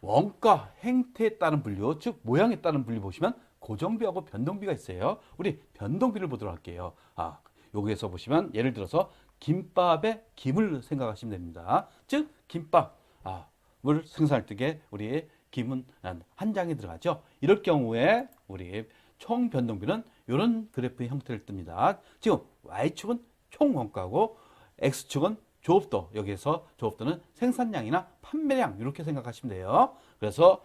원가 행태에 따른 분류, 즉 모양에 따른 분류 보시면 고정비하고 변동비가 있어요. 우리 변동비를 보도록 할게요. 아, 여기에서 보시면 예를 들어서 김밥의 김을 생각하시면 됩니다. 즉 김밥 아, 을 생산할 때에 우리 김은 한- 한 장이 들어가죠. 이럴 경우에 우리 총 변동비는 이런 그래프의 형태를 띱니다. 지금 Y축은 총 원가고 X축은 조업도 여기에서 조업도는 생산량이나 판매량 이렇게 생각하시면 돼요. 그래서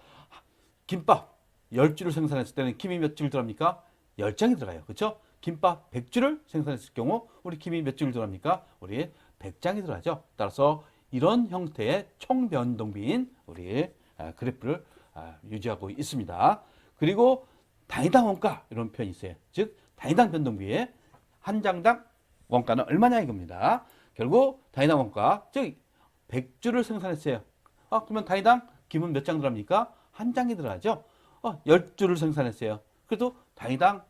김밥 10줄을 생산했을 때는 김이 몇 줄 들어갑니까? 10장이 들어가요. 그렇죠? 김밥 100줄을 생산했을 경우 우리 김이 몇 줄 들어갑니까? 우리 100장이 들어가죠. 따라서 이런 형태의 총변동비인 우리 아, 그래프를 아, 유지하고 있습니다. 그리고 단위당 원가 이런 표현이 있어요. 즉 단위당 변동비의 한 장당 원가는 얼마냐 이겁니다. 결국 원가 즉 100줄을 생산했어요. 아 그러면 단위당 김은 몇장 들어갑니까? 한 장이 들어가죠. 어, 10줄을 생산했어요. 그래도 단위당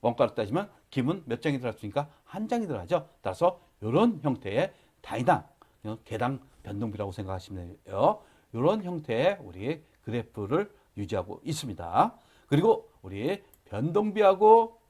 원가를 따지면 김은 몇 장이 들어갔으니까 한 장이 들어가죠. 따라서 이런 형태의 단위당, 어, 개당 변동비라고 생각하시면 돼요. 이런 형태의 우리 그래프를 유지하고 있습니다. 그리고 우리 변동비하고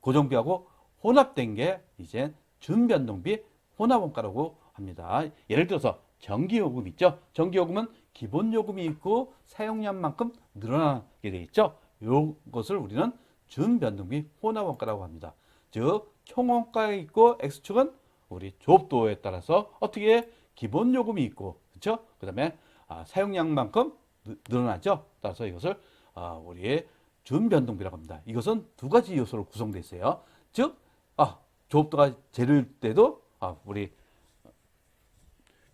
고정비하고 혼합된 게 이제 준변동비 혼합원가라고 합니다. 예를 들어서 전기요금 있죠? 전기요금은 기본요금이 있고 사용량만큼 늘어나게 돼 있죠? 이것을 우리는 준변동비 혼합원가라고 합니다. 즉 총원가에 있고 X축은 우리 조업도에 따라서 어떻게 기본요금이 있고 그렇죠? 그 다음에 아, 사용량만큼 느- 늘어나죠. 따라서 이것을 아, 우리의 준변동비라고 합니다. 이것은 두 가지 요소로 구성되어 있어요. 즉, 아, 조업도가 재를 때도 아, 우리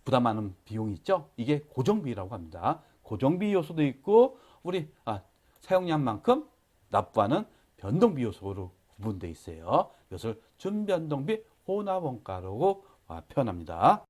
부담하는 비용이 있죠. 이게 고정비라고 합니다. 고정비 요소도 있고 우리 아, 사용량만큼 납부하는 변동비 요소로 구분되어 있어요. 이것을 준변동비 혼합원가라고 아, 표현합니다.